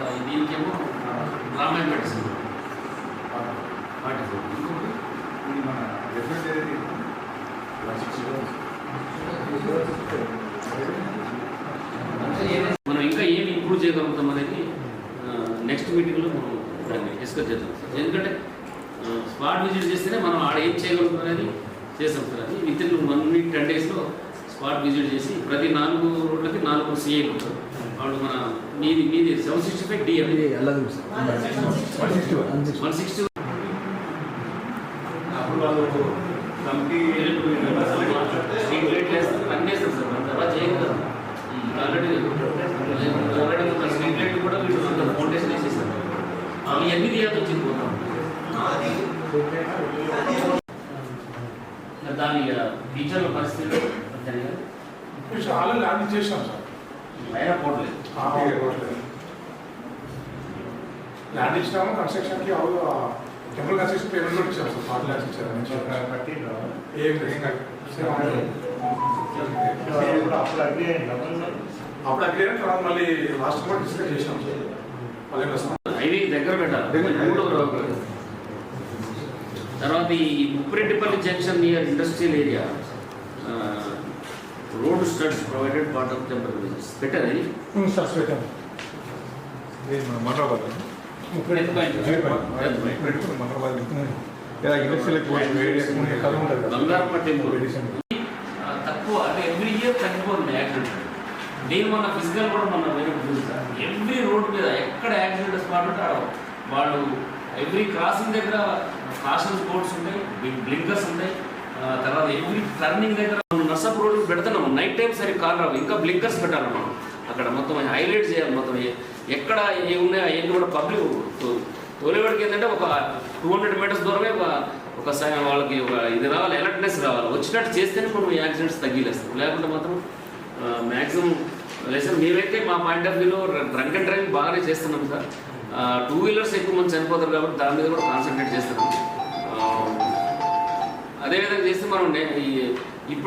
తర్వాత దీనికేమో రామాయణ మెడిసిన్ ఫార్టీ ఫోర్ ఇది మన మనం ఇంకా ఏమి ఇంప్రూవ్ చేయగలుగుతాం అనేది నెక్స్ట్ మీటింగ్లో మనం దాన్ని డిస్కస్ చేద్దాం. సార్ ఎందుకంటే స్పాట్ విజిట్ చేస్తేనే మనం ఆడ ఏం చేయగలుగుతాం అనేది చేస్తాం సార్. అది with in one week ten డేస్లో స్పాట్ విజిట్ చేసి ప్రతి నాలుగు రోడ్లకి నాలుగు సీఏలు ఉంటారు. వాళ్ళు మన మీది మీది seven sixty five DM one sixty అప్పుడు వాళ్ళు కమిటీ స్ట్రీట్ లైట్ వేస్తారు అన్నీ వేస్తారు సార్. మన తర్వాత ఆల్రెడీ స్ట్రీట్ కూడా వీళ్ళు ఫౌండేషన్ వేసేసారు. అవి ఎన్ని తీయాల్సి వచ్చింది పోతాం? దాని టీచర్ల పరిస్థితులు? కదా? చాలా ల్యాండ్ చేసాం సార్. అయినా పోవట్లేదు ల్యాండ్ ఇచ్చినాము కన్స్ట్రక్షన్కి టెంపుల్ కన్స్ట్రక్షన్ పేమెంట్ కూడా ఇచ్చాము సార్ ఫార్టీ ల్యాక్స్ ఇచ్చారు. ఏం లేదు. అప్పుడు అగ్రిమెంట్ తర్వాత మళ్ళీ లాస్ట్ కూడా డిస్కస్ చేసినాం సార్. మళ్ళీ వస్తాం దగ్గర పెట్టాలి. తర్వాత ఈ Muppireddipalli junction near industrial area road studs provided part of temper పెట్టారు ఇది సార్ పెట్టాము మండలబాద్ మండలబాద్ ఇండస్ట్రియల్ బంగారమ్మ టెంపుల్ ఆ, తక్కువ అంటే ఎవ్రీ ఇయర్ తగ్గిపోతుంది యాక్సిడెంట్ నేను మన ఫిజికల్ కూడా మన వేరే చూసా. ఎవ్రీ రోడ్ మీద ఎక్కడ యాక్సిడెంట్ స్పాట్ ఉంటే వాళ్ళు ఎవ్రీ క్రాసింగ్ దగ్గర కాషన్ బోర్డ్స్ ఉంటాయి బ్లింకర్స్ ఉంటాయి తర్వాత ఎవ్రీ టర్నింగ్ దగ్గర మనం నర్సప్ రోడ్ నైట్ టైం సరి కార్ రావు. ఇంకా బ్లింకర్స్ పెట్టాలి మనం. అక్కడ మొత్తం హైలైట్ చేయాలి. మొత్తం ఏ- ఎక్కడ ఏ ఉన్నాయో అవన్నీ కూడా పబ్లిక్ తోలేవాడికి ఏంటంటే ఒక టూ హండ్రెడ్ మీటర్స్ దూరమే ఒక ఒక వాళ్ళకి ఒక ఇది రావాలి అలర్ట్నెస్ రావాలి. వచ్చినట్టు చేస్తేనే మనం యాక్సిడెంట్స్ తగ్గిలేస్తాం. లేకుంటే మాత్రం మ్యాక్సిమం లేదు మేమైతే మా పాయింట్ ఆఫ్ వ్యూలో డ్రంక్ అండ్ డ్రైవింగ్ బాగానే చేస్తున్నాం సార్. టూ వీలర్స్ ఎక్కువ మంది చనిపోతారు కాబట్టి దాని మీద కూడా కాన్సన్ట్రేట్ చేస్తున్నాం. এই